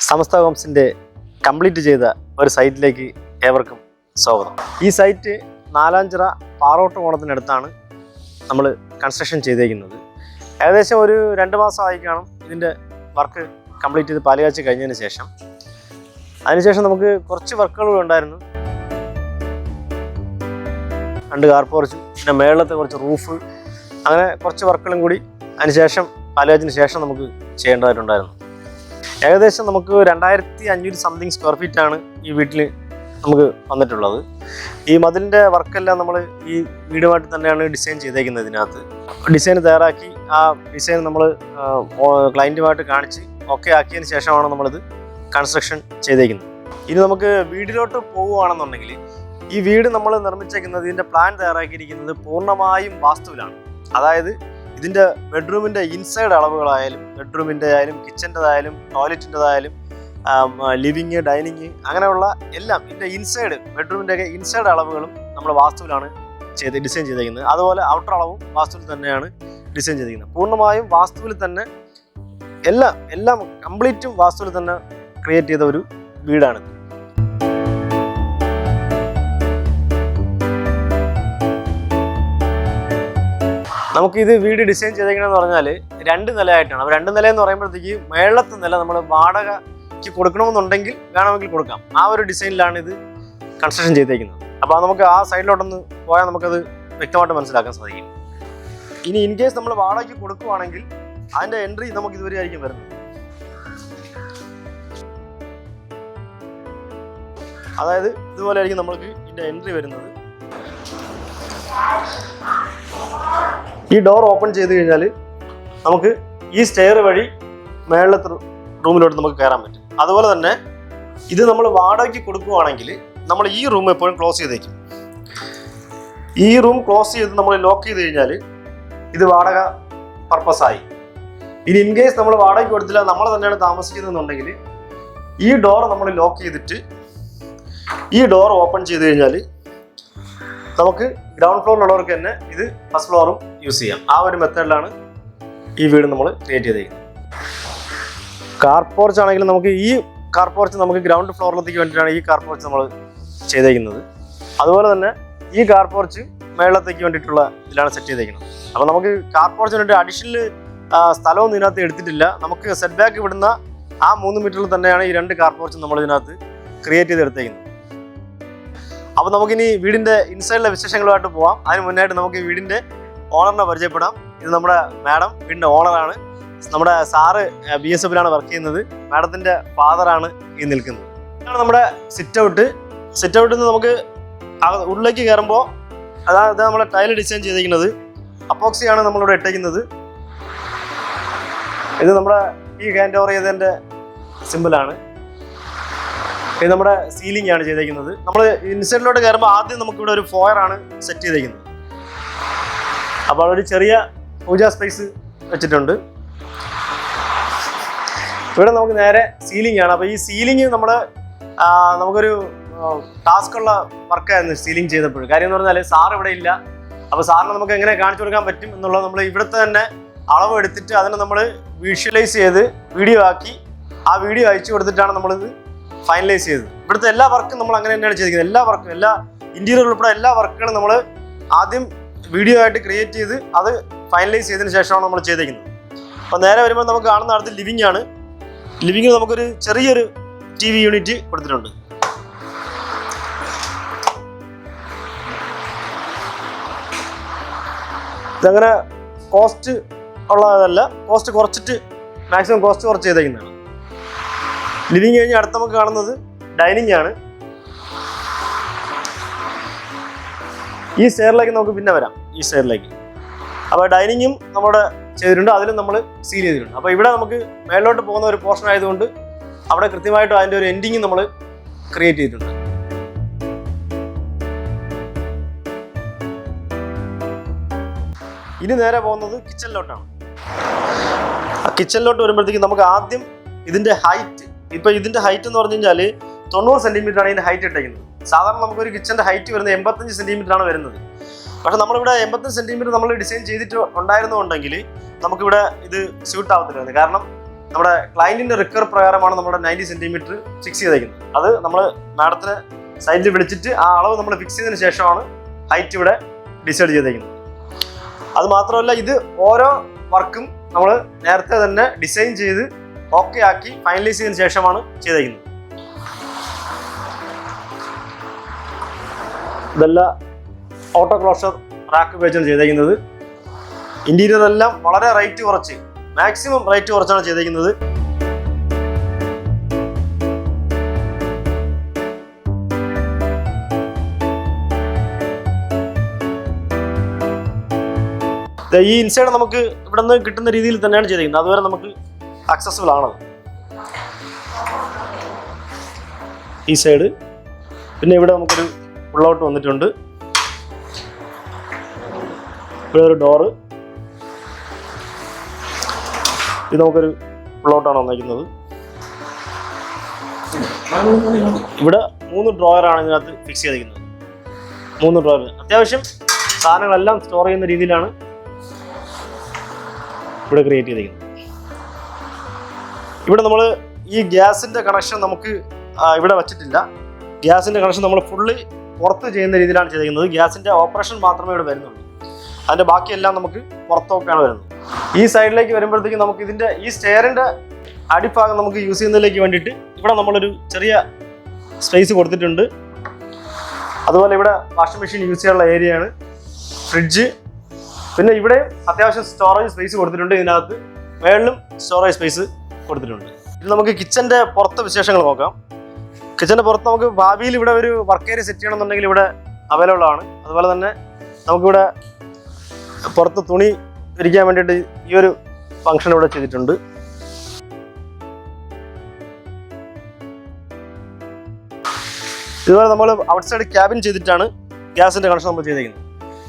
സമസ്ത ഹോംസിന്റെ complete ചെയ്ത ഒരു സൈറ്റിലേക്ക് ഏവർക്കും സ്വാഗതം. ഈ സൈറ്റ് നാലാഞ്ചിറ പാറോട്ട് കോണത്തിനടുത്താണ് നമ്മൾ കൺസ്ട്രക്ഷൻ ചെയ്തേക്കുന്നത്. ഏകദേശം ഒരു രണ്ട് മാസമായി കാണും ഇതിന്റെ വർക്ക് കംപ്ലീറ്റ് ചെയ്ത് പാലുകാച്ച് കഴിഞ്ഞതിന് ശേഷം. അതിനുശേഷം നമുക്ക് കുറച്ച് വർക്കുകൾ ഉണ്ടായിരുന്നു. രണ്ട് കാർ പോർച്ചും പിന്നെ മേളത്തെ കുറച്ച് റൂഫ് അങ്ങനെ കുറച്ച് വർക്കുകളും കൂടി അതിനുശേഷം പാലുകാച്ചിന് ശേഷം നമുക്ക് ചെയ്യേണ്ടതായിട്ടുണ്ടായിരുന്നു. ഏകദേശം നമുക്ക് രണ്ടായിരത്തി അഞ്ഞൂറ് സംതിങ് സ്ക്വയർ ഫീറ്റ് ആണ് ഈ വീട്ടിൽ നമുക്ക് വന്നിട്ടുള്ളത്. ഈ മതിലിന്റെ വർക്കെല്ലാം നമ്മൾ ഈ വീടുമായിട്ട് തന്നെയാണ് ഡിസൈൻ ചെയ്തേക്കുന്നത് ഇതിനകത്ത്. ഡിസൈൻ തയ്യാറാക്കി ആ ഡിസൈൻ നമ്മൾ ക്ലയന്റുമായിട്ട് കാണിച്ച് ഓക്കെ ആക്കിയതിന് ശേഷമാണ് നമ്മളിത് കൺസ്ട്രക്ഷൻ ചെയ്തേക്കുന്നത്. ഇനി നമുക്ക് വീടിലോട്ട് പോവുകയാണെന്നുണ്ടെങ്കിൽ ഈ വീട് നമ്മൾ നിർമ്മിച്ചേക്കുന്നത് ഇതിന്റെ പ്ലാൻ തയ്യാറാക്കിയിരിക്കുന്നത് പൂർണമായും വാസ്തുവിലാണ്. അതായത് ഇതിന്റെ ബെഡ്റൂമിന്റെ ഇൻസൈഡ് അളവുകളായാലും ബെഡ്റൂമിന്റെ ആയാലും കിച്ചന്റെതായാലും ടോയ്ലറ്റിന്റെതായാലും ലിവിങ് ഡൈനിങ് അങ്ങനെയുള്ള എല്ലാം ഇതിന്റെ ഇൻസൈഡ് ബെഡ്റൂമിന്റെ ഒക്കെ ഇൻസൈഡ് അളവുകളും നമ്മൾ വാസ്തുവിലാണ് ചെയ്ത് ഡിസൈൻ ചെയ്തിരിക്കുന്നത് അതുപോലെ ഔട്ടർ അളവും വാസ്തുവിൽ തന്നെയാണ് ഡിസൈൻ ചെയ്തിരിക്കുന്നത് പൂർണമായും വാസ്തുവിൽ തന്നെ എല്ലാം എല്ലാം കംപ്ലീറ്റും വാസ്തുവിൽ തന്നെ ക്രിയേറ്റ് ചെയ്ത ഒരു വീടാണിത്. നമുക്ക് ഇത് വീട് ഡിസൈൻ ചെയ്തേക്കണമെന്ന് പറഞ്ഞാൽ രണ്ട് നിലയായിട്ടാണ്. അപ്പോൾ രണ്ട് നില എന്ന് പറയുമ്പോഴത്തേക്ക് മേളത്തെ നില നമ്മൾ വാടകയ്ക്ക് കൊടുക്കണമെന്നുണ്ടെങ്കിൽ വേണമെങ്കിൽ കൊടുക്കാം. ആ ഒരു ഡിസൈനിലാണ് ഇത് കൺസ്ട്രക്ഷൻ ചെയ്തേക്കുന്നത്. അപ്പോൾ നമുക്ക് ആ സൈഡിലോട്ടൊന്ന് പോയാൽ നമുക്കത് വ്യക്തമായിട്ട് മനസ്സിലാക്കാൻ സാധിക്കും. ഇനി ഇൻ കേസ് നമ്മൾ വാടകയ്ക്ക് കൊടുക്കുവാണെങ്കിൽ അതിന്റെ എൻട്രി നമുക്ക് ഇതുവരെ ആയിരിക്കും വരുന്നത്. അതായത് ഇതുപോലെ ആയിരിക്കും നമ്മൾക്ക് ഇതിന്റെ എൻട്രി വരുന്നത്. ഈ ഡോർ ഓപ്പൺ ചെയ്ത് കഴിഞ്ഞാൽ നമുക്ക് ഈ സ്റ്റെയർ വഴി മേളത്തെ റൂമിലോട്ട് നമുക്ക് കയറാൻ പറ്റും. അതുപോലെ തന്നെ ഇത് നമ്മൾ വാടകയ്ക്ക് കൊടുക്കുവാണെങ്കിൽ നമ്മൾ ഈ റൂം എപ്പോഴും ക്ലോസ് ചെയ്തേക്കും. ഈ റൂം ക്ലോസ് ചെയ്ത് നമ്മൾ ലോക്ക് ചെയ്ത് കഴിഞ്ഞാൽ ഇത് വാടക പർപ്പസായി ഇനി ഇൻ കേസ് നമ്മൾ വാടകയ്ക്ക് കൊടുത്തില്ല നമ്മൾ തന്നെയാണ് താമസിക്കുന്നതെന്നുണ്ടെങ്കിൽ ഈ ഡോർ നമ്മൾ ലോക്ക് ചെയ്തിട്ട് ഈ ഡോർ ഓപ്പൺ ചെയ്ത് കഴിഞ്ഞാൽ നമുക്ക് ഗ്രൗണ്ട് ഫ്ലോറിലുള്ളവർക്ക് തന്നെ ഇത് ഫസ്റ്റ് ഫ്ലോറും യൂസ് ചെയ്യാം. ആ ഒരു മെത്തേഡിലാണ് ഈ വീട് നമ്മൾ ക്രിയേറ്റ് ചെയ്തേക്കുന്നത്. കാർ പോർച്ച് ആണെങ്കിൽ നമുക്ക് ഈ കാർ പോർച്ച് നമുക്ക് ഗ്രൗണ്ട് ഫ്ലോറിലേക്ക് വേണ്ടിയിട്ടാണ് ഈ കാർ പോർച്ച് നമ്മൾ ചെയ്തേക്കുന്നത്. അതുപോലെ തന്നെ ഈ കാർ പോർച്ച് മേളത്തേക്ക് വേണ്ടിയിട്ടുള്ള ഇതിലാണ് സെറ്റ് ചെയ്തേക്കുന്നത്. അപ്പോൾ നമുക്ക് കാർ പോർച്ചിന് വേണ്ടി അഡീഷണൽ സ്ഥലമൊന്നും ഇതിനകത്ത് എടുത്തിട്ടില്ല. നമുക്ക് സെറ്റ് ബാക്ക് വിടുന്ന ആ മൂന്ന് മീറ്ററിൽ തന്നെയാണ് ഈ രണ്ട് കാർ പോർച്ച് നമ്മൾ ഇതിനകത്ത് ക്രിയേറ്റ് ചെയ്ത് എടുത്തേക്കുന്നത് അപ്പോൾ നമുക്കിനി വീടിന്റെ ഇൻസൈഡിലെ വിശേഷങ്ങളുമായിട്ട് പോവാം. അതിന് മുന്നായിട്ട് നമുക്ക് ഈ വീടിന്റെ ഓണറിനെ പരിചയപ്പെടാം. ഇത് നമ്മുടെ മാഡം വീടിന്റെ ഓണറാണ് നമ്മുടെ സാറ് ബി എസ് എഫിലാണ് വർക്ക് ചെയ്യുന്നത്. മാഡത്തിന്റെ ഫാദറാണ് ഈ നിൽക്കുന്നത്. ഇതാണ് നമ്മുടെ സിറ്റ് ഔട്ട് സിറ്റ് ഔട്ടിൽ നിന്ന് നമുക്ക് ഉള്ളിലേക്ക് കയറുമ്പോൾ അതായത് നമ്മളെ ടൈൽ ഡിസൈൻ ചെയ്തിരിക്കുന്നത്. അപ്പോക്സിയാണ് നമ്മളിവിടെ ഇട്ടേക്കുന്നത്. ഇത് നമ്മുടെ ഈ ഹാൻഡ് ഓവർ ചെയ്തതിന്റെ സിമ്പിളാണ് ഇത് നമ്മുടെ സീലിംഗ് ആണ് ചെയ്തേക്കുന്നത്. നമ്മൾ ഇൻസൈഡിലോട്ട് കയറുമ്പോൾ ആദ്യം നമുക്കിവിടെ ഒരു ഫോയർ ആണ് സെറ്റ് ചെയ്തേക്കുന്നത്. അപ്പോൾ ഒരു ചെറിയ പൂജാ സ്പേസ് വെച്ചിട്ടുണ്ട്. ഇവിടെ നമുക്ക് നേരെ സീലിംഗ് ആണ്. അപ്പോൾ ഈ സീലിംഗ് നമ്മൾ നമുക്കൊരു ടാസ്ക് ഉള്ള വർക്കായിരുന്നു സീലിംഗ് ചെയ്തപ്പോൾ കാര്യം എന്ന് പറഞ്ഞാൽ സാർ ഇവിടെ ഇല്ല. അപ്പോൾ സാറിന് നമുക്ക് എങ്ങനെ കാണിച്ചു കൊടുക്കാൻ പറ്റും എന്നുള്ളത് നമ്മൾ ഇവിടുത്തെ തന്നെ അളവ് എടുത്തിട്ട് അതിനെ നമ്മൾ വിഷ്വലൈസ് ചെയ്ത് വീഡിയോ ആക്കി ആ വീഡിയോ അയച്ചു കൊടുത്തിട്ടാണ് നമ്മളിത് ഫൈനലൈസ് ചെയ്തത്. ഇവിടുത്തെ എല്ലാ വർക്കും നമ്മൾ അങ്ങനെ തന്നെയാണ് ചെയ്തിരിക്കുന്നത്. എല്ലാ വർക്കും എല്ലാ ഇന്റീരിയർ ഉൾപ്പെടെ എല്ലാ വർക്കുകളും നമ്മൾ ആദ്യം വീഡിയോ ആയിട്ട് ക്രിയേറ്റ് ചെയ്ത് അത് ഫൈനലൈസ് ചെയ്തതിന് ശേഷമാണ് നമ്മൾ ചെയ്തിരിക്കുന്നത്. അപ്പോൾ നേരെ വരുമ്പോൾ നമുക്ക് കാണുന്ന അടുത്ത് ലിവിംഗ് ആണ്. ലിവിങ്ങിൽ നമുക്കൊരു ചെറിയൊരു ടി വി യൂണിറ്റ് കൊടുത്തിട്ടുണ്ട്. ഇതങ്ങനെ കോസ്റ്റ് ഉള്ളതല്ല കോസ്റ്റ് കുറച്ചിട്ട് മാക്സിമം കോസ്റ്റ് കുറച്ച് ചെയ്തേക്കുന്നതാണ് ലിവിങ് കഴിഞ്ഞ് അടുത്ത നമുക്ക് കാണുന്നത് ഡൈനിങ് ആണ്. ഈ സ്റ്റെയറിലേക്ക് നമുക്ക് പിന്നെ വരാം. ഈ സ്റ്റെയറിലേക്ക്. അപ്പോൾ ഡൈനിങ്ങും നമ്മുടെ ചെയ്തിട്ടുണ്ട് അതിലും നമ്മൾ സീൽ ചെയ്തിട്ടുണ്ട്. അപ്പോൾ ഇവിടെ നമുക്ക് മേലോട്ട് പോകുന്ന ഒരു പോർഷൻ ആയതുകൊണ്ട് അവിടെ കൃത്യമായിട്ട് അതിന്റെ ഒരു എൻഡിങ് നമ്മൾ ക്രിയേറ്റ് ചെയ്തിട്ടുണ്ട്. ഇനി നേരെ പോകുന്നത് കിച്ചണിലോട്ടാണ് കിച്ചണിലോട്ട് വരുമ്പോഴത്തേക്ക് നമുക്ക് ആദ്യം ഇതിന്റെ ഹൈറ്റ് ഇപ്പൊ ഇതിന്റെ ഹൈറ്റ് എന്ന് പറഞ്ഞു കഴിഞ്ഞാൽ തൊണ്ണൂറ് സെന്റിമീറ്റർ ആണ് ഇതിന്റെ ഹൈറ്റ് ഇട്ടേക്കുന്നത്. സാധാരണ നമുക്ക് ഒരു കിച്ചന്റെ ഹൈറ്റ് വരുന്നത് എൺപത്തഞ്ച് സെന്റിമീറ്റർ ആണ് വരുന്നത്. പക്ഷെ നമ്മളിവിടെ എൺപത്തഞ്ച് സെന്റിമീറ്റർ നമ്മൾ ഡിസൈൻ ചെയ്തിട്ട് ഉണ്ടായിരുന്നുണ്ടെങ്കിൽ നമുക്കിവിടെ ഇത് സ്യൂട്ട് ആവത്തില്ലായിരുന്നു. കാരണം നമ്മുടെ ക്ലയന്റിന്റെ റിക്കർ പ്രകാരമാണ് നമ്മുടെ നയന്റി സെന്റിമീറ്റർ ഫിക്സ് ചെയ്തേക്കുന്നത്. അത് നമ്മൾ മാഡത്തിന് സൈഡിൽ വിളിച്ചിട്ട് ആ അളവ് നമ്മൾ ഫിക്സ് ചെയ്തതിന് ശേഷമാണ് ഹൈറ്റ് ഇവിടെ ഡിസൈഡ് ചെയ്തേക്കുന്നത്. അത് മാത്രമല്ല ഇത് ഓരോ വർക്കും നമ്മൾ നേരത്തെ തന്നെ ഡിസൈൻ ചെയ്ത് ഓക്കെ ആക്കി ഫൈനലൈസ് ചെയ്തതിന് ശേഷമാണ് ചെയ്തേക്കുന്നത് ഇതെല്ലാം ഓട്ടോ ക്ലോഷർ റാക്ക് ഉപയോഗിച്ചാണ് ചെയ്തേക്കുന്നത് ഇന്റീരിയർ എല്ലാം വളരെ റേറ്റ് കുറച്ച് മാക്സിമം റേറ്റ് കുറച്ചാണ് ചെയ്തേക്കുന്നത് ഈ ഇൻസൈഡ് നമുക്ക് ഇവിടെ നിന്ന് കിട്ടുന്ന രീതിയിൽ തന്നെയാണ് ചെയ്തിരിക്കുന്നത്. അതുവരെ നമുക്ക് അക്സസിബിൾ ആണത്. ഈ സൈഡ് പിന്നെ ഇവിടെ നമുക്കൊരു ഉള്ളോട്ട് വന്നിട്ടുണ്ട്. ഇവിടെ ഒരു ഡോറ് ഇത് നമുക്കൊരു ഉള്ളോട്ടാണ് വന്നിരിക്കുന്നത് ഇവിടെ മൂന്ന് ഡ്രോയറാണ് ഇതിനകത്ത് ഫിക്സ് ചെയ്തിരിക്കുന്നത്. മൂന്ന് ഡ്രോയർ അത്യാവശ്യം സാധനങ്ങളെല്ലാം സ്റ്റോർ ചെയ്യുന്ന രീതിയിലാണ് ഇവിടെ ക്രിയേറ്റ് ചെയ്തിരിക്കുന്നത്. ഇവിടെ നമ്മൾ ഈ ഗ്യാസിന്റെ കണക്ഷൻ നമുക്ക് ഇവിടെ വച്ചിട്ടില്ല. ഗ്യാസിന്റെ കണക്ഷൻ നമ്മൾ ഫുള്ളി പുറത്ത് ചെയ്യുന്ന രീതിയിലാണ് ചെയ്തിരിക്കുന്നത്. ഗ്യാസിന്റെ ഓപ്പറേഷൻ മാത്രമേ ഇവിടെ വരുന്നുള്ളൂ. അതിന്റെ ബാക്കിയെല്ലാം നമുക്ക് പുറത്തൊക്കെയാണ് വരുന്നത്. ഈ സൈഡിലേക്ക് വരുമ്പോഴത്തേക്ക് നമുക്ക് ഇതിന്റെ ഈ സ്റ്റെയറിന്റെ അടിഭാഗം നമുക്ക് യൂസ് ചെയ്യുന്നതിലേക്ക് വേണ്ടിയിട്ട് ഇവിടെ നമ്മളൊരു ചെറിയ സ്പേസ് കൊടുത്തിട്ടുണ്ട്. അതുപോലെ ഇവിടെ വാഷിംഗ് മെഷീൻ യൂസ് ചെയ്യാനുള്ള ഏരിയയാണ്. ഫ്രിഡ്ജ്. പിന്നെ ഇവിടെ അത്യാവശ്യം സ്റ്റോറേജ് സ്പേസ് കൊടുത്തിട്ടുണ്ട് ഇതിനകത്ത്. മേളിലും സ്റ്റോറേജ് സ്പേസ് കൊടുത്തിട്ടുണ്ട്. നമുക്ക് കിച്ചന്റെ പുറത്തെ വിശേഷങ്ങൾ നോക്കാം. കിച്ചന്റെ പുറത്ത് നമുക്ക് ഭാവിയിൽ ഇവിടെ ഒരു വർക്ക് ഏരിയ സെറ്റ് ചെയ്യണമെന്നുണ്ടെങ്കിൽ ഇവിടെ അവൈലബിൾ ആണ്. അതുപോലെ തന്നെ നമുക്കിവിടെ പുറത്ത് തുണി വിരിക്കാൻ വേണ്ടിയിട്ട് ഈ ഒരു ഫംഗ്ഷൻ ഇവിടെ ചെയ്തിട്ടുണ്ട്. ഇതുപോലെ നമ്മൾ ഔട്ട് സൈഡ് ക്യാബിൻ ചെയ്തിട്ടാണ് ഗ്യാസിന്റെ കണക്ഷൻ നമ്മൾ ചെയ്തിരിക്കുന്നത്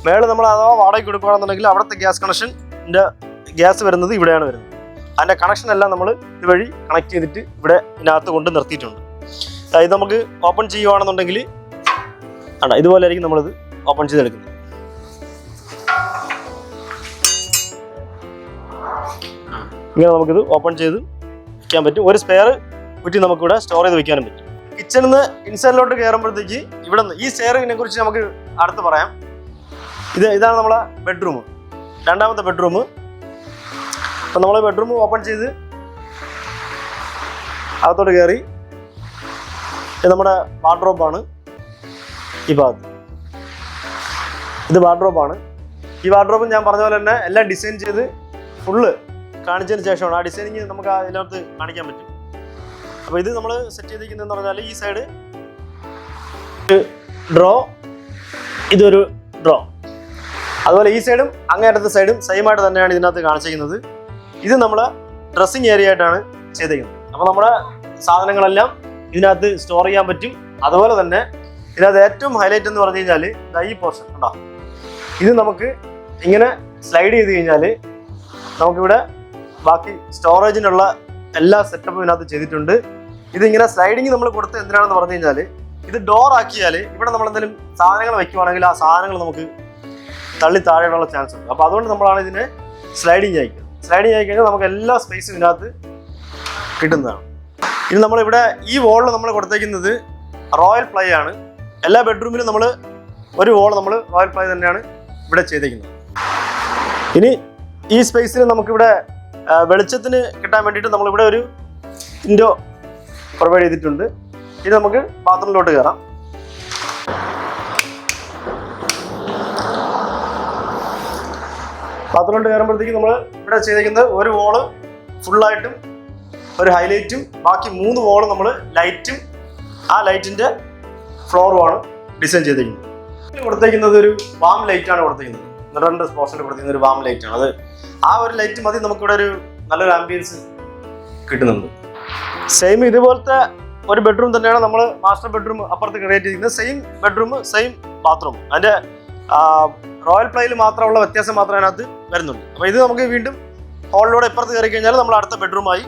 മേളിൽ നമ്മൾ അഥവാ വാടകയ്ക്ക് കൊടുക്കുകയാണെന്നുണ്ടെങ്കിൽ അവിടുത്തെ ഗ്യാസ് കണക്ഷന്റെ ഗ്യാസ് വരുന്നത് ഇവിടെയാണ് വരുന്നത്. അതിന്റെ കണക്ഷൻ എല്ലാം നമ്മൾ ഇതുവഴി കണക്ട് ചെയ്തിട്ട് ഇവിടെ ഇതിനകത്ത് കൊണ്ട് നിർത്തിയിട്ടുണ്ട്. ഇത് നമുക്ക് ഓപ്പൺ ചെയ്യുവാണെന്നുണ്ടെങ്കിൽ ആണ് ഇതുപോലെ ആയിരിക്കും നമ്മളിത് ഓപ്പൺ ചെയ്തെടുക്കുന്നത്. ഇങ്ങനെ നമുക്കിത് ഓപ്പൺ ചെയ്ത് വെക്കാൻ പറ്റും. ഒരു സ്പെയർ കുറ്റി നമുക്കിവിടെ സ്റ്റോർ ചെയ്ത് വെക്കാനും പറ്റും. കിച്ചണിൽ നിന്ന് ഇൻസൈഡിലോട്ട് കയറുമ്പോഴത്തേക്ക് ഇവിടെ നിന്ന് ഈ സ്റ്റെയറിനെ കുറിച്ച് നമുക്ക് അടുത്ത് പറയാം. ഇത് ഇതാണ് നമ്മളെ ബെഡ്റൂം രണ്ടാമത്തെ ബെഡ്റൂം അപ്പം നമ്മൾ ബെഡ്റൂം ഓപ്പൺ ചെയ്ത് അകത്തോട്ട് കയറി നമ്മുടെ വാർഡ്രോബാണ് ഈ ഭാഗത്ത്. ഇത് വാർഡ്രോബാണ് ഈ വാർഡ്രോബ് ഞാൻ പറഞ്ഞ പോലെ തന്നെ എല്ലാം ഡിസൈൻ ചെയ്ത് ഫുള്ള് കാണിച്ചതിന് ശേഷമാണ് ആ ഡിസൈനിങ് നമുക്ക് ആ ഇതിനകത്ത് കാണിക്കാൻ പറ്റും. അപ്പോൾ ഇത് നമ്മൾ സെറ്റ് ചെയ്തിരിക്കുന്നതെന്ന് പറഞ്ഞാൽ ഈ സൈഡ് ഡ്രോ ഇതൊരു ഡ്രോ അതുപോലെ ഈ സൈഡും അങ്ങേറ്റത്തെ സൈഡും സെയിം ആയിട്ട് തന്നെയാണ് ഇതിനകത്ത് കാണിച്ചിരിക്കുന്നത്. ഇത് നമ്മൾ ഡ്രസ്സിങ് ഏരിയ ആയിട്ടാണ് ചെയ്തേക്കുന്നത്. അപ്പോൾ നമ്മുടെ സാധനങ്ങളെല്ലാം ഇതിനകത്ത് സ്റ്റോർ ചെയ്യാൻ പറ്റും. അതുപോലെ തന്നെ ഇതിനകത്ത് ഏറ്റവും ഹൈലൈറ്റ് എന്ന് പറഞ്ഞു കഴിഞ്ഞാൽ ഈ പോർഷൻ ഉണ്ടോ ഇത് നമുക്ക് ഇങ്ങനെ സ്ലൈഡ് ചെയ്ത് കഴിഞ്ഞാൽ നമുക്കിവിടെ ബാക്കി സ്റ്റോറേജിനുള്ള എല്ലാ സെറ്റപ്പും ഇതിനകത്ത് ചെയ്തിട്ടുണ്ട്. ഇതിങ്ങനെ സ്ലൈഡിങ് നമ്മൾ കൊടുത്ത് എന്തിനാണെന്ന് പറഞ്ഞു കഴിഞ്ഞാൽ ഇത് ഡോർ ആക്കിയാൽ ഇവിടെ നമ്മൾ എന്തെങ്കിലും സാധനങ്ങൾ വെക്കുവാണെങ്കിൽ ആ സാധനങ്ങൾ നമുക്ക് തള്ളി താഴെയുള്ള ചാൻസ് ഉണ്ട്. അപ്പോൾ അതുകൊണ്ട് നമ്മളാണ് ഇതിനെ സ്ലൈഡിങ് അയക്കുക സ്ലൈഡിങ് ആയി കഴിഞ്ഞാൽ നമുക്ക് എല്ലാ സ്പേസും ഇതിനകത്ത് കിട്ടുന്നതാണ്. ഇനി നമ്മളിവിടെ ഈ വോളിൽ നമ്മൾ കൊടുത്തേക്കുന്നത് റോയൽ പ്ലൈ ആണ്. എല്ലാ ബെഡ്റൂമിലും നമ്മൾ ഒരു വോൾ നമ്മൾ റോയൽ പ്ലൈ തന്നെയാണ് ഇവിടെ ചെയ്തേക്കുന്നത്. ഇനി ഈ സ്പേസിൽ നമുക്കിവിടെ വെളിച്ചത്തിന് കിട്ടാൻ വേണ്ടിയിട്ട് നമ്മളിവിടെ ഒരു ഇൻഡോ പ്രൊവൈഡ് ചെയ്തിട്ടുണ്ട്. ഇനി നമുക്ക് ബാത്റൂമിലോട്ട് കയറാം ബാത്റൂമിലോട്ട് കയറുമ്പോഴത്തേക്ക് നമ്മൾ ഇവിടെ ചെയ്തേക്കുന്നത് ഒരു വോൾ ഫുള്ളായിട്ടും ഒരു ഹൈലൈറ്റും ബാക്കി മൂന്ന് വോൾ നമ്മൾ ലൈറ്റും ആ ലൈറ്റിന്റെ ഫ്ലോറുമാണ് ഡിസൈൻ ചെയ്തിരിക്കുന്നത് ഇതിൽ കൊടുത്തേക്കുന്നത് ഒരു വാം ലൈറ്റാണ് കൊടുത്തേക്കുന്നത്. മിററിന്റെ സ്പോർട്സിൽ കൊടുത്തിരിക്കുന്ന ഒരു വാം ലൈറ്റാണ് അത് ആ ഒരു ലൈറ്റ് മതി നമുക്കിവിടെ ഒരു നല്ലൊരു ആംബിയൻസ് കിട്ടുന്നുണ്ട്. സെയിം ഇതുപോലത്തെ ഒരു ബെഡ്റൂം തന്നെയാണ് നമ്മൾ മാസ്റ്റർ ബെഡ്റൂം അപ്പുറത്ത് ക്രിയേറ്റ് ചെയ്തിരിക്കുന്നത്. സെയിം ബെഡ്റൂം സെയിം ബാത്റൂം അതിന്റെ റോയൽ പ്ലേയിൽ മാത്രമുള്ള വ്യത്യാസം മാത്രമേ അതിനകത്ത് വരുന്നുള്ളൂ അപ്പോൾ ഇത് നമുക്ക് വീണ്ടും ഹോളിലൂടെ ഇപ്പുറത്ത് കയറി കഴിഞ്ഞാൽ നമ്മൾ അടുത്ത ബെഡ്റൂമായി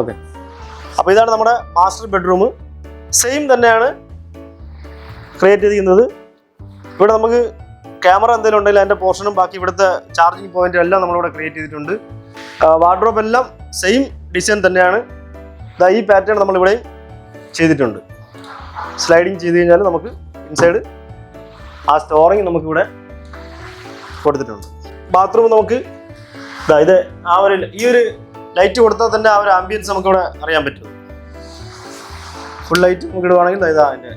ഓക്കെ. അപ്പോൾ ഇതാണ് നമ്മുടെ മാസ്റ്റർ ബെഡ്റൂം. സെയിം തന്നെയാണ് ക്രിയേറ്റ് ചെയ്തിരിക്കുന്നത്. ഇവിടെ നമുക്ക് ക്യാമറ എന്തെങ്കിലും ഉണ്ടെങ്കിൽ അതിന്റെ പോർഷനും ബാക്കി ഇവിടുത്തെ ചാർജിങ് പോയിന്റും എല്ലാം നമ്മളിവിടെ ക്രിയേറ്റ് ചെയ്തിട്ടുണ്ട്. വാർഡ്രോബ് എല്ലാം സെയിം ഡിസൈൻ തന്നെയാണ്. ഈ പാറ്റേൺ നമ്മളിവിടെയും ചെയ്തിട്ടുണ്ട്. സ്ലൈഡിങ് ചെയ്ത് കഴിഞ്ഞാൽ നമുക്ക് ഇൻസൈഡ് ആ സ്റ്റോറിങ് നമുക്കിവിടെ കൊടുത്തിട്ടുണ്ട്. ബാത്റൂം നമുക്ക് ഇതാ ഇത് ആ ഒരു ഈ ഒരു ലൈറ്റ് കൊടുത്താൽ തന്നെ ആ ഒരു ആംബിയൻസ് നമുക്കിവിടെ അറിയാൻ പറ്റും. ഫുൾ ലൈറ്റ് നമുക്ക് ഇടുവാണെങ്കിൽ ഇതാ അതിന്റെ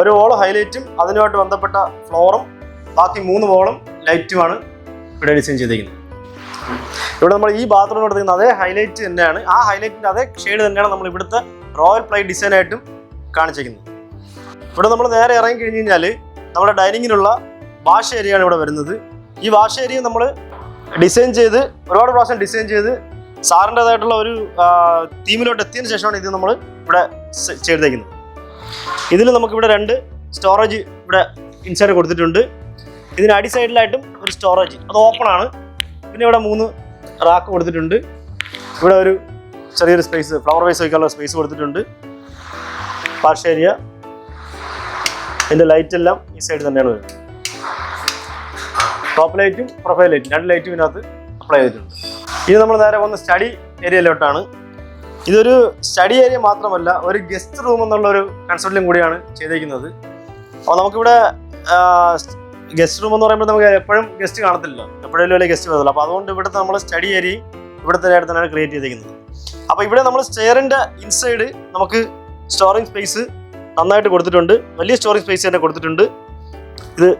ഒരു വോൾ ഹൈലൈറ്റും അതിനുമായിട്ട് ബന്ധപ്പെട്ട ഫ്ലോറും ബാക്കി മൂന്ന് വോളും ലൈറ്റുമാണ് ഇവിടെ ഡിസൈൻ ചെയ്തിരിക്കുന്നത്. ഇവിടെ നമ്മൾ ഈ ബാത്റൂം എടുത്തിരിക്കുന്ന അതേ ഹൈലൈറ്റ് തന്നെയാണ്. ആ ഹൈലൈറ്റിന്റെ അതേ ഷെയ്ഡ് തന്നെയാണ് നമ്മൾ ഇവിടുത്തെ റോയൽ പ്ലൈ ഡിസൈൻ ആയിട്ടും കാണിച്ചിരിക്കുന്നത്. ഇവിടെ നമ്മൾ നേരെ ഇറങ്ങി കഴിഞ്ഞ് കഴിഞ്ഞാൽ നമ്മുടെ ഡൈനിങ്ങിനുള്ള വാഷ് ഏരിയ ആണ് ഇവിടെ വരുന്നത്. ഈ വാഷ് ഏരിയ നമ്മൾ ഡിസൈൻ ചെയ്ത് ഒരുപാട് പ്രാവശ്യം ഡിസൈൻ ചെയ്ത് സാറിന്റെതായിട്ടുള്ള ഒരു തീമിലോട്ട് എത്തിയതിന് ശേഷമാണ് ഇത് നമ്മൾ ഇവിടെ ചെയ്തേക്കുന്നത്. ഇതിൽ നമുക്കിവിടെ രണ്ട് സ്റ്റോറേജ് ഇവിടെ ഇൻസൈഡ് കൊടുത്തിട്ടുണ്ട്. ഇതിന് അടി സൈഡിലായിട്ടും ഒരു സ്റ്റോറേജ് അത് ഓപ്പൺ ആണ്. പിന്നെ ഇവിടെ മൂന്ന് റാക്ക് കൊടുത്തിട്ടുണ്ട്. ഇവിടെ ഒരു ചെറിയൊരു സ്പേസ് ഫ്ലവർ വൈസ് വയ്ക്കാനുള്ള സ്പേസ് കൊടുത്തിട്ടുണ്ട്. പാർഷ ഏരിയ ഇതിന്റെ ലൈറ്റ് എല്ലാം ഈ സൈഡ് തന്നെയാണ് വരുന്നത്. ടോപ്പ് ലൈറ്റും പ്രൊഫൈൽ ലൈറ്റും രണ്ട് ലൈറ്റും ഇതിനകത്ത് അപ്ലൈ ചെയ്തിട്ടുണ്ട്. ഇനി നമ്മൾ നേരെ വന്ന് സ്റ്റഡി ഏരിയയിലോട്ടാണ് ഇതൊരു സ്റ്റഡി ഏരിയ മാത്രമല്ല ഒരു ഗസ്റ്റ് റൂം എന്നുള്ള ഒരു കൺസെപ്റ്റിലും കൂടിയാണ് ചെയ്തേക്കുന്നത് അപ്പോൾ നമുക്കിവിടെ ഗസ്റ്റ് റൂം എന്ന് പറയുമ്പോൾ നമുക്ക് എപ്പോഴും ഗസ്റ്റ് കാണത്തില്ല എപ്പോഴേലും അല്ലേ ഗസ്റ്റ് വരത്തില്ല അപ്പോൾ അതുകൊണ്ട് ഇവിടുത്തെ നമ്മൾ സ്റ്റഡി ഏരിയയും ഇവിടുത്തെ ആയിട്ട് തന്നെയാണ് ക്രിയേറ്റ് ചെയ്തിരിക്കുന്നത്. അപ്പോൾ ഇവിടെ നമ്മൾ സ്റ്റെയറിന്റെ ഇൻസൈഡ് നമുക്ക് സ്റ്റോറിങ് സ്പേസ് നന്നായിട്ട് കൊടുത്തിട്ടുണ്ട്. വലിയ സ്റ്റോറിങ് സ്പേസ് തന്നെ കൊടുത്തിട്ടുണ്ട്. ഇത്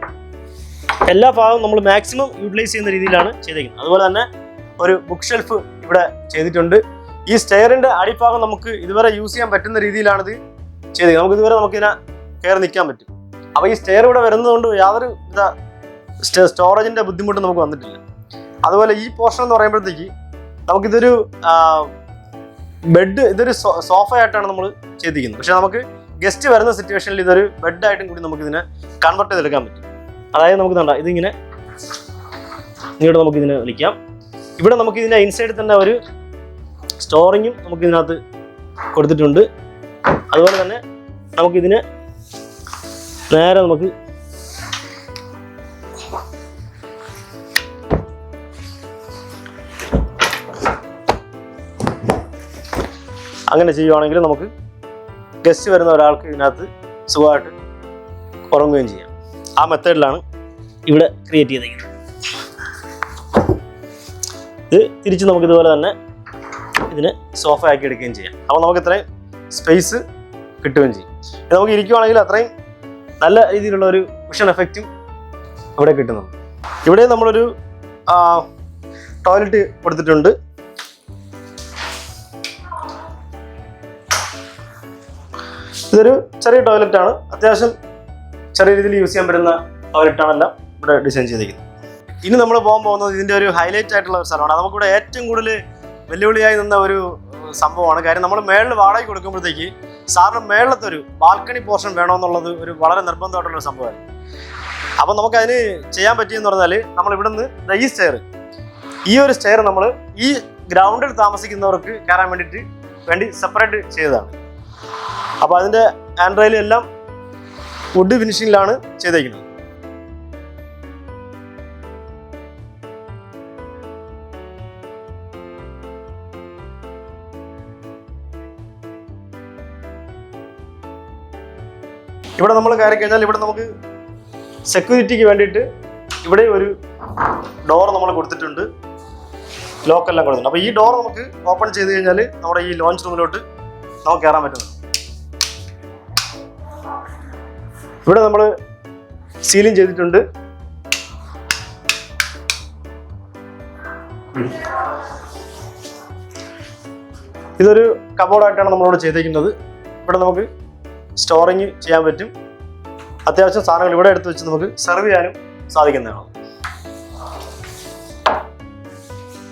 എല്ലാ ഭാഗവും നമ്മൾ മാക്സിമം യൂട്ടിലൈസ് ചെയ്യുന്ന രീതിയിലാണ് ചെയ്തേക്കുന്നത് അതുപോലെ തന്നെ ഒരു ബുക്ക് ഷെൽഫ് ഇവിടെ ചെയ്തിട്ടുണ്ട്. ഈ സ്റ്റെയറിന്റെ അടിഭാഗം നമുക്ക് ഇതുവരെ യൂസ് ചെയ്യാൻ പറ്റുന്ന രീതിയിലാണിത് ചെയ്തത് നമുക്ക് ഇതുവരെ നമുക്കിതിനെ കയറി നിൽക്കാൻ പറ്റും. അപ്പൊ ഈ സ്റ്റെയർ ഇവിടെ വരുന്നതുകൊണ്ട് യാതൊരു സ്റ്റോറേജിന്റെ ബുദ്ധിമുട്ട് നമുക്ക് വന്നിട്ടില്ല. അതുപോലെ ഈ പോർഷൻ എന്ന് പറയുമ്പോഴത്തേക്ക് നമുക്കിതൊരു ബെഡ് ഇതൊരു സോഫ ആയിട്ടാണ് നമ്മൾ ചെയ്തിരിക്കുന്നത്. പക്ഷെ നമുക്ക് ഗസ്റ്റ് വരുന്ന സിറ്റുവേഷനിൽ ഇതൊരു ബെഡായിട്ടും കൂടി നമുക്ക് ഇതിനെ കൺവെർട്ട് ചെയ്തെടുക്കാൻ പറ്റും. അതായത് നമുക്ക് കണ്ട ഇതിങ്ങനെ ഇങ്ങോട്ട് നമുക്ക് ഇതിനെ വിളിക്കാം ഇവിടെ നമുക്ക് ഇതിന്റെ ഇൻസൈഡിൽ തന്നെ ഒരു സ്റ്റോറിങ്ങും നമുക്ക് ഇതിനകത്ത് കൊടുത്തിട്ടുണ്ട്. അതുപോലെ തന്നെ നമുക്കിതിന് നേരെ നമുക്ക് അങ്ങനെ ചെയ്യുവാണെങ്കിൽ നമുക്ക് ഗസ്റ്റ് വരുന്ന ഒരാൾക്ക് ഇതിനകത്ത് സുഖമായിട്ട് ഉറങ്ങുകയും ചെയ്യാം. ആ മെത്തേഡിലാണ് ഇവിടെ ക്രിയേറ്റ് ചെയ്തിരിക്കുന്നത്. ഇത് തിരിച്ച് നമുക്ക് ഇതുപോലെ തന്നെ ഇതിന് സോഫ ആക്കി എടുക്കുകയും ചെയ്യാം. അപ്പോൾ നമുക്ക് ഇത്രയും സ്പേസ് കിട്ടുകയും ചെയ്യും. നമുക്ക് ഇരിക്കുവാണെങ്കിൽ അത്രയും നല്ല രീതിയിലുള്ള ഒരു വിഷൻ എഫക്റ്റും ഇവിടെ കിട്ടുന്നുണ്ട് ഇവിടെ നമ്മളൊരു ടോയ്ലറ്റ് കൊടുത്തിട്ടുണ്ട്. ഇതൊരു ചെറിയ ടോയ്ലറ്റ് ആണ്. അത്യാവശ്യം ചെറിയ രീതിയിൽ യൂസ് ചെയ്യാൻ പറ്റുന്ന ടോയ്ലറ്റ് ആണെല്ലാം ഇവിടെ ഡിസൈൻ ചെയ്തിരിക്കുന്നത്. ഇനി നമ്മൾ പോകാൻ പോകുന്നത് ഇതിന്റെ ഒരു ഹൈലൈറ്റ് ആയിട്ടുള്ള ഒരു സ്ഥലമാണ്. നമുക്കിവിടെ ഏറ്റവും കൂടുതൽ വെല്ലുവിളിയായി നിന്ന ഒരു സംഭവമാണ്. കാര്യം നമ്മൾ മേളിൽ വാടകയ്ക്ക് കൊടുക്കുമ്പോഴത്തേക്ക് സാറിന് മേളത്തെ ഒരു ബാൽക്കണി പോർഷൻ വേണമെന്നുള്ളത് ഒരു വളരെ നിർബന്ധമായിട്ടുള്ള സംഭവമാണ് അപ്പം നമുക്കതിന് ചെയ്യാൻ പറ്റിയെന്ന് പറഞ്ഞാൽ നമ്മൾ ഇവിടുന്ന് ഈ സ്റ്റെയർ ഈ ഒരു സ്റ്റെയർ നമ്മൾ ഈ ഗ്രൗണ്ടിൽ താമസിക്കുന്നവർക്ക് കയറാൻ വേണ്ടിയിട്ട് വേണ്ടി സെപ്പറേറ്റ് ചെയ്തതാണ്. അപ്പോൾ അതിന്റെ ആൻഡ്രോയിലെല്ലാം വുഡ് ഫിനിഷിങ്ങിലാണ് ചെയ്തേക്കുന്നത്. ഇവിടെ നമ്മൾ കയറി കഴിഞ്ഞാൽ ഇവിടെ നമുക്ക് സെക്യൂരിറ്റിക്ക് വേണ്ടിയിട്ട് ഇവിടെ ഒരു ഡോർ നമ്മൾ കൊടുത്തിട്ടുണ്ട്. ലോക്കെല്ലാം കൊടുത്തിട്ടുണ്ട്. അപ്പോൾ ഈ ഡോർ നമുക്ക് ഓപ്പൺ ചെയ്ത് കഴിഞ്ഞാൽ നമ്മുടെ ഈ ലോഞ്ച് റൂമിലോട്ട് നമുക്ക് കയറാൻ പറ്റുന്നുണ്ട് ഇവിടെ നമ്മൾ സീലിംഗ് ചെയ്തിട്ടുണ്ട്. ഇതൊരു കബോർഡായിട്ടാണ് നമ്മളിവിടെ ചെയ്തേക്കുന്നത്. ഇവിടെ നമുക്ക് സ്റ്റോറിങ് ചെയ്യാൻ പറ്റും. അത്യാവശ്യം സാധനങ്ങൾ ഇവിടെ എടുത്ത് വെച്ച് നമുക്ക് സെർവ് ചെയ്യാനും സാധിക്കുന്നതാണ്.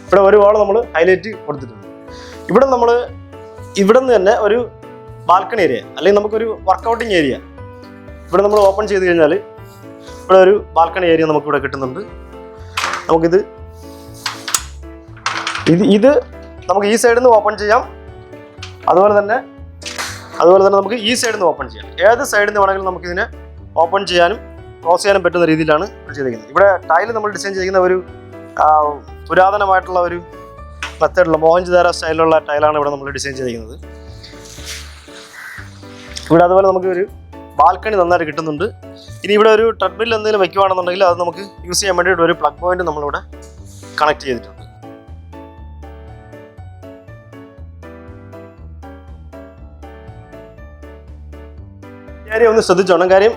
ഇവിടെ ഒരു വാൾ നമ്മൾ ഹൈലൈറ്റ് കൊടുത്തിട്ടുണ്ട്. ഇവിടെ നമ്മൾ ഇവിടെ നിന്ന് തന്നെ ഒരു ബാൽക്കണി ഏരിയ അല്ലെങ്കിൽ നമുക്കൊരു വർക്കൗട്ടിങ് ഏരിയ ഇവിടെ നമ്മൾ ഓപ്പൺ ചെയ്ത് കഴിഞ്ഞാൽ ഇവിടെ ഒരു ബാൽക്കണി ഏരിയ നമുക്കിവിടെ കിട്ടുന്നുണ്ട്. നമുക്കിത് ഇത് ഇത് നമുക്ക് ഈ സൈഡിൽ നിന്ന് ഓപ്പൺ ചെയ്യാം. അതുപോലെ തന്നെ അതുപോലെ തന്നെ നമുക്ക് ഈ സൈഡിൽ നിന്ന് ഓപ്പൺ ചെയ്യാം. ഏത് സൈഡിൽ നിന്ന് വേണമെങ്കിലും നമുക്ക് ഇതിനെ ഓപ്പൺ ചെയ്യാനും ക്ലോസ് ചെയ്യാനും പറ്റുന്ന രീതിയിലാണ് ചെയ്തിരിക്കുന്നത്. ഇവിടെ ടൈൽ നമ്മൾ ഡിസൈൻ ചെയ്യുന്ന ഒരു പുരാതനമായിട്ടുള്ള ഒരു മെത്തേഡുള്ള മോഹൻജിദാര സ്റ്റൈലുള്ള ടൈലാണ് ഇവിടെ നമ്മൾ ഡിസൈൻ ചെയ്തിരിക്കുന്നത്. ഇവിടെ അതുപോലെ നമുക്ക് ഒരു ബാൽക്കണി നന്നായിട്ട് കിട്ടുന്നുണ്ട്. ഇനി ഇവിടെ ഒരു ട്രെഡ്മിൽ എന്തെങ്കിലും വെക്കുവാണെന്നുണ്ടെങ്കിൽ അത് നമുക്ക് യൂസ് ചെയ്യാൻ വേണ്ടിയിട്ട് ഒരു പ്ലഗ് പോയിന്റ് നമ്മളിവിടെ കണക്ട് ചെയ്തിട്ടുണ്ട്. കാര്യം ഒന്ന് ശ്രദ്ധിച്ചോണം. കാര്യം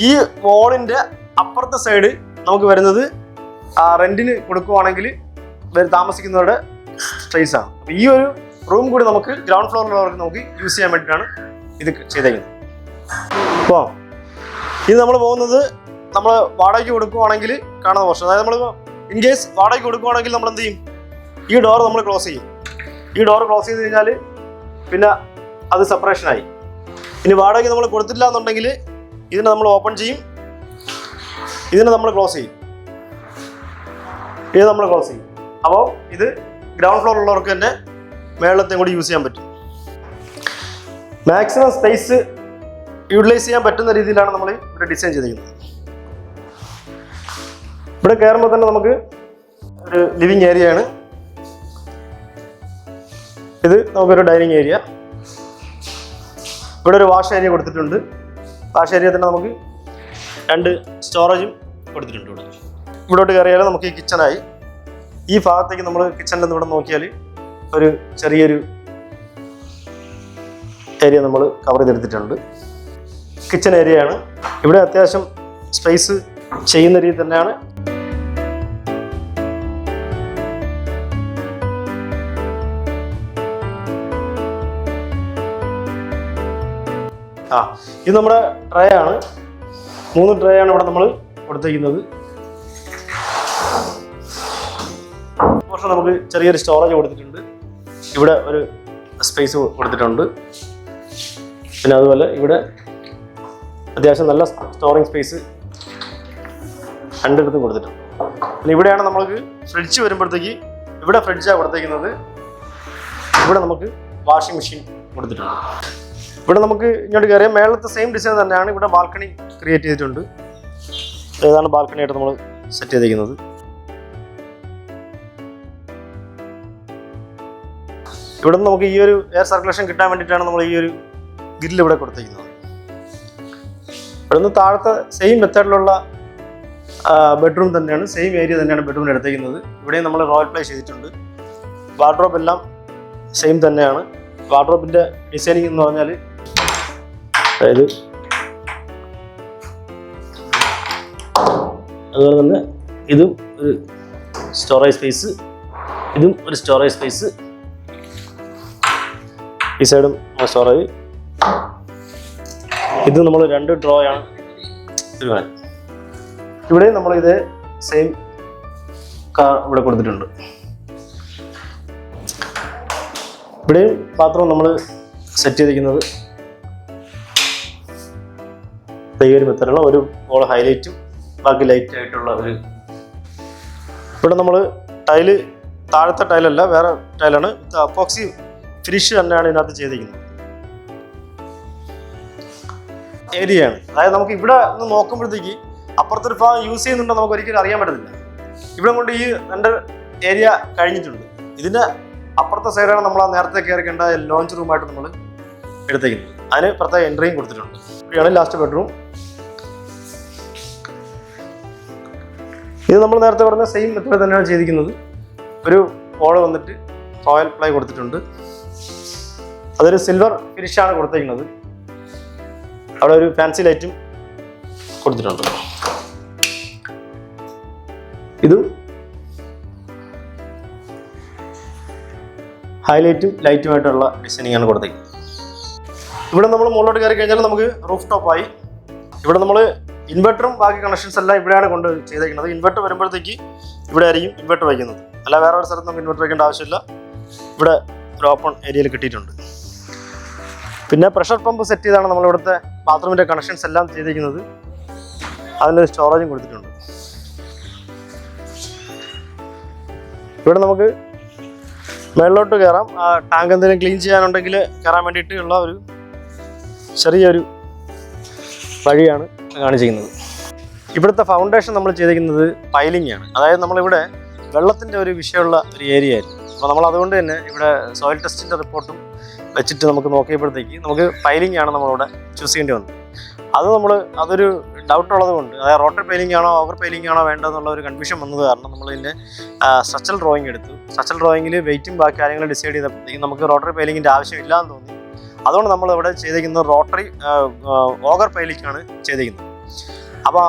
ഈ വോളിന്റെ അപ്പുറത്തെ സൈഡ് നമുക്ക് വരുന്നത് റെന്റിന് കൊടുക്കുവാണെങ്കിൽ വരു- താമസിക്കുന്നവരുടെ സ്പേസ് ആണ്. അപ്പൊ ഈ ഒരു റൂം കൂടി നമുക്ക് ഗ്രൗണ്ട് ഫ്ലോറിലുള്ളവർക്ക് നമുക്ക് യൂസ് ചെയ്യാൻ വേണ്ടിയിട്ടാണ് ഇത് ചെയ്തേക്കുന്നത്. അപ്പോൾ ഇത് നമ്മൾ പോകുന്നത് നമ്മൾ വാടകയ്ക്ക് കൊടുക്കുവാണെങ്കിൽ കാണുന്ന പോർഷൻ അതായത് നമ്മൾ ഇൻ കേസ് വാടകയ്ക്ക് കൊടുക്കുവാണെങ്കിൽ നമ്മൾ എന്ത് ചെയ്യും? ഈ ഡോർ നമ്മൾ ക്ലോസ് ചെയ്യും. ഈ ഡോർ ക്ലോസ് ചെയ്ത് കഴിഞ്ഞാൽ പിന്നെ അത് സെപ്പറേഷനായി ഇനി വാടക നമ്മൾ കൊടുത്തില്ല എന്നുണ്ടെങ്കിൽ ഇതിനെ നമ്മൾ ഓപ്പൺ ചെയ്യും. ഇതിനെ നമ്മൾ ക്ലോസ് ചെയ്യും. ഇത് നമ്മൾ ക്ലോസ് ചെയ്യും. അപ്പോൾ ഇത് ഗ്രൗണ്ട് ഫ്ലോറിലുള്ളവർക്ക് തന്നെ മേളത്തെയും കൂടി യൂസ് ചെയ്യാൻ പറ്റും. മാക്സിമം സ്പേസ് യൂട്ടിലൈസ് ചെയ്യാൻ പറ്റുന്ന രീതിയിലാണ് നമ്മൾ ഇവിടെ ഡിസൈൻ ചെയ്തിരിക്കുന്നത്. ഇവിടെ കയറുമ്പോൾ തന്നെ നമുക്ക് ഒരു ലിവിങ് ഏരിയ ആണ്. ഇത് നമുക്കൊരു ഡൈനിങ് ഏരിയ ഇവിടെ ഒരു വാഷ് ഏരിയ കൊടുത്തിട്ടുണ്ട്. വാഷ് ഏരിയ തന്നെ നമുക്ക് രണ്ട് സ്റ്റോറേജും കൊടുത്തിട്ടുണ്ട് ഇവിടെ. ഇവിടോട്ട് കയറിയാൽ നമുക്ക് ഈ കിച്ചണായി ഈ ഭാഗത്തേക്ക് നമ്മൾ കിച്ചണിൽ നിന്ന് ഇവിടെ നോക്കിയാൽ ഒരു ചെറിയൊരു ഏരിയ നമ്മൾ കവർ ചെയ്തെടുത്തിട്ടുണ്ട്. കിച്ചൺ ഏരിയയാണ് ഇവിടെ അത്യാവശ്യം സ്പേസ് ചെയ്യുന്ന രീതി തന്നെയാണ്. ആ ഇത് നമ്മുടെ ട്രേ ആണ്. മൂന്ന് ട്രേ ആണ് ഇവിടെ നമ്മൾ കൊടുത്തേക്കുന്നത് നമുക്ക് ചെറിയൊരു സ്റ്റോറേജ് കൊടുത്തിട്ടുണ്ട്. ഇവിടെ ഒരു സ്പേസ് കൊടുത്തിട്ടുണ്ട്. പിന്നെ അതുപോലെ ഇവിടെ അത്യാവശ്യം നല്ല സ്റ്റോറിങ് സ്പേസ് രണ്ടിടത്ത് കൊടുത്തിട്ടുണ്ട്. പിന്നെ ഇവിടെയാണ് നമുക്ക് ഫ്രിഡ്ജ് വരുമ്പോഴത്തേക്ക് ഇവിടെ ഫ്രിഡ്ജാണ് കൊടുത്തേക്കുന്നത്. ഇവിടെ നമുക്ക് വാഷിംഗ് മെഷീൻ കൊടുത്തിട്ടുണ്ട്. ഇവിടെ നമുക്ക് ഇങ്ങോട്ട് കയറിയാൽ മേളത്തെ സെയിം ഡിസൈൻ തന്നെയാണ് ഇവിടെ ബാൽക്കണി ക്രിയേറ്റ് ചെയ്തിട്ടുണ്ട്. ഏതാണ് ബാൽക്കണി ആയിട്ട് നമ്മൾ സെറ്റ് ചെയ്തിരിക്കുന്നത്. ഇവിടെ നിന്ന് നമുക്ക് ഈ ഒരു എയർ സർക്കുലേഷൻ കിട്ടാൻ വേണ്ടിയിട്ടാണ് നമ്മൾ ഈ ഒരു ഗ്രില്ല് ഇവിടെ കൊടുത്തിരിക്കുന്നത്. ഇവിടെ നിന്ന് താഴത്തെ സെയിം മെത്തേഡിലുള്ള ബെഡ്റൂം തന്നെയാണ് സെയിം ഏരിയ തന്നെയാണ് ബെഡ്റൂമിൽ എടുത്തിരിക്കുന്നത്. ഇവിടെയും നമ്മൾ റോയൽ പ്ലേ ചെയ്തിട്ടുണ്ട്. വാർഡ്രോബ് എല്ലാം സെയിം തന്നെയാണ്. വാർഡ്രോബിന്റെ ഡിസൈനിങ് എന്ന് പറഞ്ഞാൽ അതായത് അതുപോലെ തന്നെ ഇതും ഒരു സ്റ്റോറേജ് സ്പേസ് ഇതും ഒരു സ്റ്റോറേജ് സ്പേസ് ഈ സൈഡും സ്റ്റോറേജ് ഇത് നമ്മൾ രണ്ട് ഡ്രോ ആണ് ഇടുവാൻ ഇവിടെ നമ്മൾ ഇത് സെയിം ഇവിടെ കൊടുത്തിട്ടുണ്ട്. ഇവിടെയും പാത്രം നമ്മൾ സെറ്റ് ചെയ്തിരിക്കുന്നത് ഈ ഒരു ഒരു ഓൾ ഹൈലൈറ്റും ബാക്കി ലൈറ്റ് ആയിട്ടുള്ള ഒരു ഇവിടെ നമ്മൾ ടൈൽ താഴത്തെ ടൈലല്ല വേറെ ടൈലാണ് അപ്പോക്സി ഫിനിഷ് തന്നെയാണ് ഇതിനകത്ത് ചെയ്തിരിക്കുന്നത്. ഏരിയയാണ്. അതായത് നമുക്ക് ഇവിടെ ഒന്ന് നോക്കുമ്പോഴത്തേക്ക് അപ്പുറത്തൊരു ഭാഗം യൂസ് ചെയ്യുന്നുണ്ടോ നമുക്ക് ഒരിക്കലും അറിയാൻ പറ്റത്തില്ല. ഇവിടെ കൊണ്ട് ഈ രണ്ട് ഏരിയ കഴിഞ്ഞിട്ടുണ്ട്. ഇതിന്റെ അപ്പുറത്തെ സൈഡാണ് നമ്മൾ ആ നേരത്തെ കയറിക്കേണ്ട ലോഞ്ച് റൂമായിട്ട് നമ്മൾ എടുത്തേക്കുന്നത്. അതിന് പ്രത്യേക എൻട്രിയും കൊടുത്തിട്ടുണ്ട്. ഇവിടെയാണ് ലാസ്റ്റ് ബെഡ്റൂം ഇത് നമ്മൾ നേരത്തെ പറഞ്ഞ സെയിം മെത്തേഡ് തന്നെയാണ് ചെയ്തിരിക്കുന്നത്. ഒരു ഓള വന്നിട്ട് റോയൽ പ്ലൈ കൊടുത്തിട്ടുണ്ട്. അതൊരു സിൽവർ ഫിനിഷാണ് കൊടുത്തിരിക്കുന്നത് അവിടെ ഒരു ഫാൻസി ലൈറ്റും കൊടുത്തിട്ടുണ്ട്. ഇതും ഹൈലൈറ്റും ലൈറ്റുമായിട്ടുള്ള ഡിസൈനിങ് ആണ് കൊടുത്തേക്കുന്നത്. ഇവിടെ നമ്മൾ മുകളിലോട്ട് കയറി കഴിഞ്ഞാൽ നമുക്ക് റൂഫ് ടോപ്പായി ഇവിടെ നമ്മൾ ഇൻവെർട്ടറും ബാക്കി കണക്ഷൻസ് എല്ലാം ഇവിടെയാണ് കൊണ്ട് ചെയ്തേക്കുന്നത്. ഇൻവെർട്ടർ വരുമ്പോഴത്തേക്ക് ഇവിടെ ആയിരിക്കും ഇൻവെർട്ടർ വയ്ക്കുന്നത്. അല്ല വേറെ ഒരു സ്ഥലത്ത് നമുക്ക് ഇൻവെർട്ടർ വയ്ക്കേണ്ട ആവശ്യമില്ല. ഇവിടെ ഒരു ഓപ്പൺ ഏരിയയിൽ കിട്ടിയിട്ടുണ്ട്. പിന്നെ പ്രഷർ പമ്പ് സെറ്റ് ചെയ്താണ് നമ്മൾ ഇവിടുത്തെ ബാത്റൂമിന്റെ കണക്ഷൻസ് എല്ലാം ചെയ്തിരിക്കുന്നത് അതിനൊരു സ്റ്റോറേജും കൊടുത്തിട്ടുണ്ട്. ഇവിടെ നമുക്ക് മേളിലോട്ട് കയറാം. ആ ടാങ്ക് എന്തെങ്കിലും ക്ലീൻ ചെയ്യാനുണ്ടെങ്കിൽ കയറാൻ വേണ്ടിയിട്ടുള്ള ഒരു ചെറിയൊരു വഴിയാണ്. കാണിച്ചിരിക്കുന്നത് ഇവിടുത്തെ ഫൗണ്ടേഷൻ നമ്മൾ ചെയ്തിരിക്കുന്നത് പൈലിംഗ് ആണ്. അതായത് നമ്മളിവിടെ വെള്ളത്തിന്റെ ഒരു വിഷയമുള്ള ഒരു ഏരിയ ആയിരുന്നു. അപ്പോൾ നമ്മൾ അതുകൊണ്ട് തന്നെ ഇവിടെ സോയിൽ ടെസ്റ്റിന്റെ റിപ്പോർട്ടും വെച്ചിട്ട് നമുക്ക് നോക്കിയപ്പോഴത്തേക്ക് നമുക്ക് പൈലിംഗ് ആണ് നമ്മളിവിടെ ചൂസ് ചെയ്യേണ്ടി വന്നത്. അത് നമ്മൾ അതൊരു ഡൗട്ട് ഉള്ളത് കൊണ്ട് അതായത് റോട്ടർ പെയിലിംഗ് ആണോ ഓവർ പെയിലിംഗ് ആണോ വേണ്ടതെന്നുള്ള ഒരു കൺഫ്യൂഷൻ വന്നത് കാരണം നമ്മൾ ഇതിന്റെ സ്ട്രക്ചറൽ ഡ്രോയിങ് എടുത്തു. സ്ട്രക്ചറൽ ഡ്രോയിങ്ങിൽ വെയിറ്റും ബാക്കി കാര്യങ്ങൾ ഡിസൈഡ് ചെയ്തപ്പോഴത്തേക്കും നമുക്ക് റോട്ടർ പെയിലിങ്ങിന്റെ ആവശ്യമില്ല എന്ന് തോന്നി. അതുകൊണ്ട് നമ്മൾ ഇവിടെ ചെയ്തിരിക്കുന്നത് റോട്ടറി ഓഗർ ആണ് ചെയ്തിരിക്കുന്നത്. അപ്പോൾ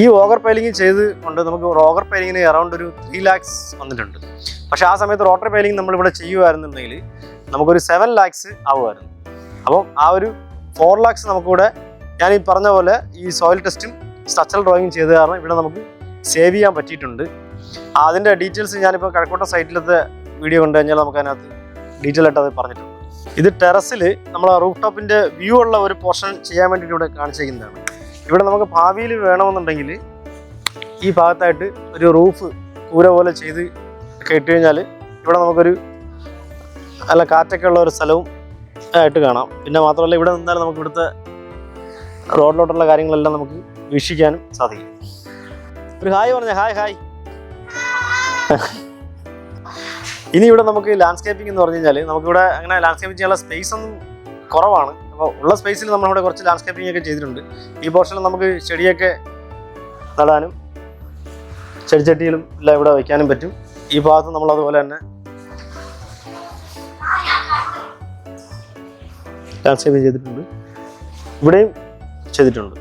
ഈ ഓഗർ പൈലിംഗ് ചെയ്ത് കൊണ്ട് നമുക്ക് ഓഗർ പൈലിങ്ങിന് അറൗണ്ട് ഒരു ത്രീ ലാക്സ് വന്നിട്ടുണ്ട്. പക്ഷേ ആ സമയത്ത് റോട്ടറി പൈലിംഗ് നമ്മളിവിടെ ചെയ്യുമായിരുന്നുണ്ടെങ്കിൽ നമുക്കൊരു സെവൻ ലാക്സ് ആവുമായിരുന്നു. അപ്പം ആ ഒരു ഫോർ ലാക്സ് നമുക്കിവിടെ ഞാൻ ഈ പറഞ്ഞ പോലെ ഈ സോയിൽ ടെസ്റ്റും സ്ട്രക്ചറൽ ഡ്രോയിങ് ചെയ്ത് കാരണം ഇവിടെ നമുക്ക് സേവ് ചെയ്യാൻ പറ്റിയിട്ടുണ്ട്. അതിന്റെ ഡീറ്റെയിൽസ് ഞാനിപ്പോൾ കഴക്കൂട്ടം സൈറ്റിലത്തെ വീഡിയോ കണ്ടു കഴിഞ്ഞാൽ നമുക്ക് അതിനകത്ത് ഡീറ്റെയിൽ ആയിട്ട് അത് പറഞ്ഞിട്ടുണ്ട്. ഇത് ടെറസിൽ നമ്മൾ റൂഫ് ടോപ്പിന്റെ വ്യൂ ഉള്ള ഒരു പോർഷൻ ചെയ്യാൻ വേണ്ടിയിട്ട് ഇവിടെ കാണിച്ചിരിക്കുന്നതാണ്. ഇവിടെ നമുക്ക് ഭാവിയിൽ വേണമെന്നുണ്ടെങ്കിൽ ഈ ഭാഗത്തായിട്ട് ഒരു റൂഫ് കൂര പോലെ ചെയ്ത് ഒക്കെ ഇട്ട് കഴിഞ്ഞാൽ ഇവിടെ നമുക്കൊരു നല്ല കാറ്റൊക്കെ ഉള്ള ഒരു സ്ഥലവും ആയിട്ട് കാണാം. പിന്നെ മാത്രമല്ല ഇവിടെ നിന്നാൽ നമുക്ക് ഇവിടുത്തെ റോഡിലോട്ടുള്ള കാര്യങ്ങളെല്ലാം നമുക്ക് വീക്ഷിക്കാനും സാധിക്കും. ഒരു ഹായ് പറഞ്ഞ ഹായ് ഹായ്. ഇനി ഇവിടെ നമുക്ക് ലാൻഡ്സ്കേപ്പിംഗ് എന്ന് പറഞ്ഞു കഴിഞ്ഞാൽ നമുക്കിവിടെ അങ്ങനെ ലാൻഡ്സ്കേപ്പിംഗ് ചെയ്യാനുള്ള സ്പേസ് ഒന്നും കുറവാണ്. അപ്പോൾ ഉള്ള സ്പേസിൽ നമ്മളിവിടെ കുറച്ച് ലാൻഡ്സ്കേപ്പിംഗ് ഒക്കെ ചെയ്തിട്ടുണ്ട്. ഈ പോർഷനിൽ നമുക്ക് ചെടിയൊക്കെ നടാനും ചെടിച്ചട്ടിയിലും എല്ലാം ഇവിടെ വയ്ക്കാനും പറ്റും. ഈ ഭാഗത്ത് നമ്മൾ അതുപോലെ തന്നെ ലാൻഡ്സ്കേപ്പിംഗ് ചെയ്തിട്ടുണ്ട്. ഇവിടെയും ചെയ്തിട്ടുണ്ട്.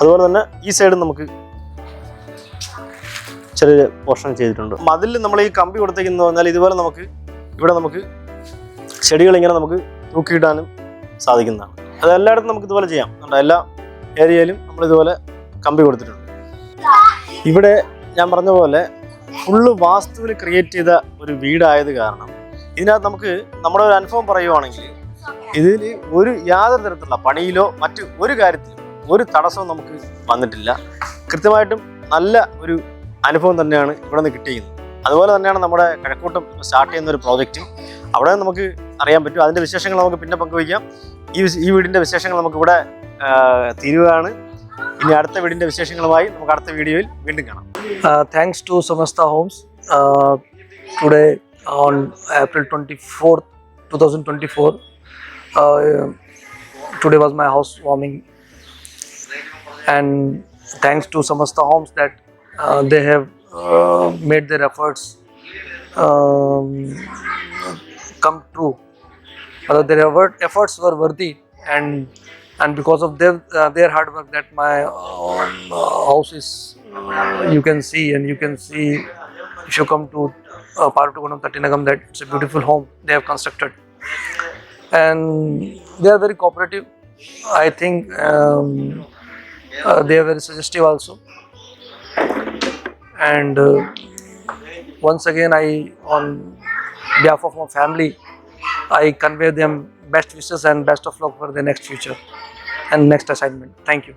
അതുപോലെ തന്നെ ഈ സൈഡും നമുക്ക് ചെറിയ പോർഷൻ ചെയ്തിട്ടുണ്ട്. മതിൽ നമ്മൾ ഈ കമ്പി കൊടുത്തേക്കെന്ന് പറഞ്ഞാൽ ഇതുപോലെ നമുക്ക് ഇവിടെ നമുക്ക് ചെടികൾ ഇങ്ങനെ നമുക്ക് തൂക്കിയിടാനും സാധിക്കുന്നതാണ്. അത് എല്ലായിടത്തും നമുക്ക് ഇതുപോലെ ചെയ്യാം. എല്ലാ ഏരിയയിലും നമ്മൾ ഇതുപോലെ കമ്പി കൊടുത്തിട്ടുണ്ട്. ഇവിടെ ഞാൻ പറഞ്ഞ പോലെ ഫുള്ള് വാസ്തുവിൽ ക്രിയേറ്റ് ചെയ്ത ഒരു വീടായത് കാരണം ഇതിനകത്ത് നമുക്ക് നമ്മുടെ ഒരു അനുഭവം പറയുവാണെങ്കിൽ ഇതിൽ ഒരു യാതൊരു തരത്തിലുള്ള പണിയിലോ മറ്റു ഒരു കാര്യത്തിലും ഒരു തടസ്സവും നമുക്ക് വന്നിട്ടില്ല. കൃത്യമായിട്ടും നല്ല ഒരു അനുഭവം തന്നെയാണ് ഇവിടെ നിന്ന് കിട്ടിയിരിക്കുന്നത്. അതുപോലെ തന്നെയാണ് നമ്മുടെ കിഴക്കൂട്ടം സ്റ്റാർട്ട് ചെയ്യുന്ന ഒരു പ്രോജക്റ്റ്. അവിടെ നമുക്ക് അറിയാൻ പറ്റും. അതിന്റെ വിശേഷങ്ങൾ നമുക്ക് പിന്നെ പങ്കുവയ്ക്കാം. ഈ ഈ വീടിന്റെ വിശേഷങ്ങൾ നമുക്കിവിടെ തീരുകയാണ്. ഇനി അടുത്ത വീടിന്റെ വിശേഷങ്ങളുമായി നമുക്ക് അടുത്ത വീഡിയോയിൽ വീണ്ടും കാണാം. Uh, thanks to Samasta Homes. Uh, today, on April 24th, 2024, uh, today was my house warming, and and thanks to Samastha Homes uh, they have uh, made their efforts um, come true. Uh, their effort- efforts were worthy, and and because of their uh, their hard work, that my um, uh, house is you can see and you can see if you come to uh, Tattinagam that it's a beautiful home they have constructed and they are very cooperative I think um, uh, they are very suggestive also and uh, once again I on behalf of my family I convey them best wishes and best of luck for the next future and next assignment. Thank you